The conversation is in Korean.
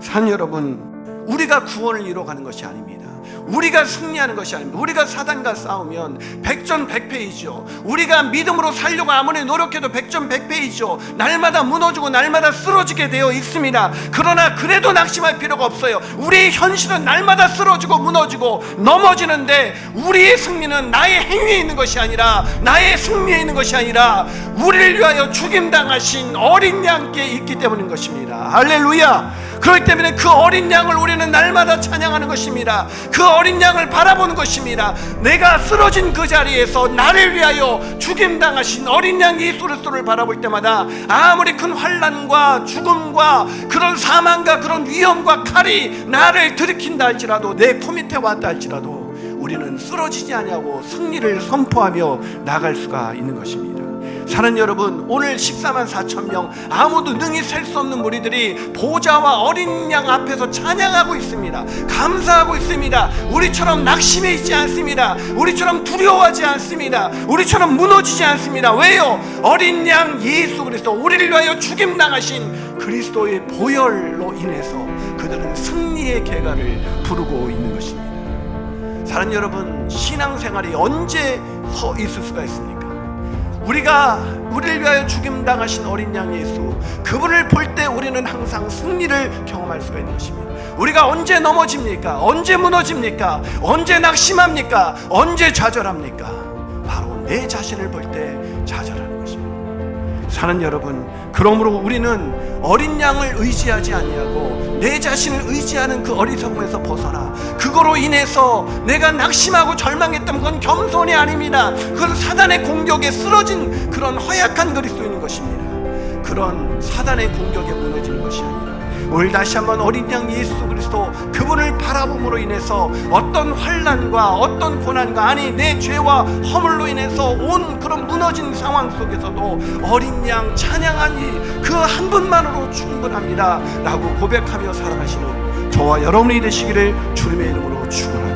산 여러분, 우리가 구원을 이뤄가는 것이 아닙니다. 우리가 승리하는 것이 아닙니다. 우리가 사단과 싸우면 백전백패이죠. 우리가 믿음으로 살려고 아무리 노력해도 백전백패이죠. 날마다 무너지고 날마다 쓰러지게 되어 있습니다. 그러나 그래도 낙심할 필요가 없어요. 우리의 현실은 날마다 쓰러지고 무너지고 넘어지는데 우리의 승리는 나의 행위에 있는 것이 아니라 나의 승리에 있는 것이 아니라 우리를 위하여 죽임당하신 어린 양께 있기 때문인 것입니다. 할렐루야. 그렇기 때문에 그 어린 양을 우리는 날마다 찬양하는 것입니다. 그 어린 양을 바라보는 것입니다. 내가 쓰러진 그 자리에서 나를 위하여 죽임당하신 어린 양 예수 그리스도를 바라볼 때마다 아무리 큰 환란과 죽음과 그런 사망과 그런 위험과 칼이 나를 들이킨다 할지라도 내 코밑에 왔다 할지라도 우리는 쓰러지지 아니하고 승리를 선포하며 나갈 수가 있는 것입니다. 사는 여러분, 오늘 14만 4천 명 아무도 능히 셀 수 없는 무리들이 보좌와 어린 양 앞에서 찬양하고 있습니다. 감사하고 있습니다. 우리처럼 낙심해 있지 않습니다. 우리처럼 두려워하지 않습니다. 우리처럼 무너지지 않습니다. 왜요? 어린 양 예수 그리스도 우리를 위하여 죽임 당하신 그리스도의 보혈로 인해서 그들은 승리의 계가를 부르고 있는 것입니다. 사는 여러분, 신앙생활이 언제 서 있을 수가 있습니까? 우리가 우리를 위하여 죽임 당하신 어린 양 예수 그분을 볼 때 우리는 항상 승리를 경험할 수가 있는 것입니다. 우리가 언제 넘어집니까? 언제 무너집니까? 언제 낙심합니까? 언제 좌절합니까? 바로 내 자신을 볼 때 좌절하는 것입니다. 사는 여러분, 그러므로 우리는 어린 양을 의지하지 아니하고 내 자신을 의지하는 그 어리석음에서 벗어나 그거로 인해서 내가 낙심하고 절망했던 건 겸손이 아닙니다. 그건 사단의 공격에 쓰러진 그런 허약한 그리스도인인 것입니다. 그런 사단의 공격에 무너지는 것이 아니라 오늘 다시 한번 어린 양 예수 그리스도 그분을 바라봄으로 인해서 어떤 환란과 어떤 고난과 아니 내 죄와 허물로 인해서 온 그런 무너진 상황 속에서도 어린 양 찬양하니 그 한 분만으로 충분합니다. 라고 고백하며 살아가시는 저와 여러분이 되시기를 주님의 이름으로 축원합니다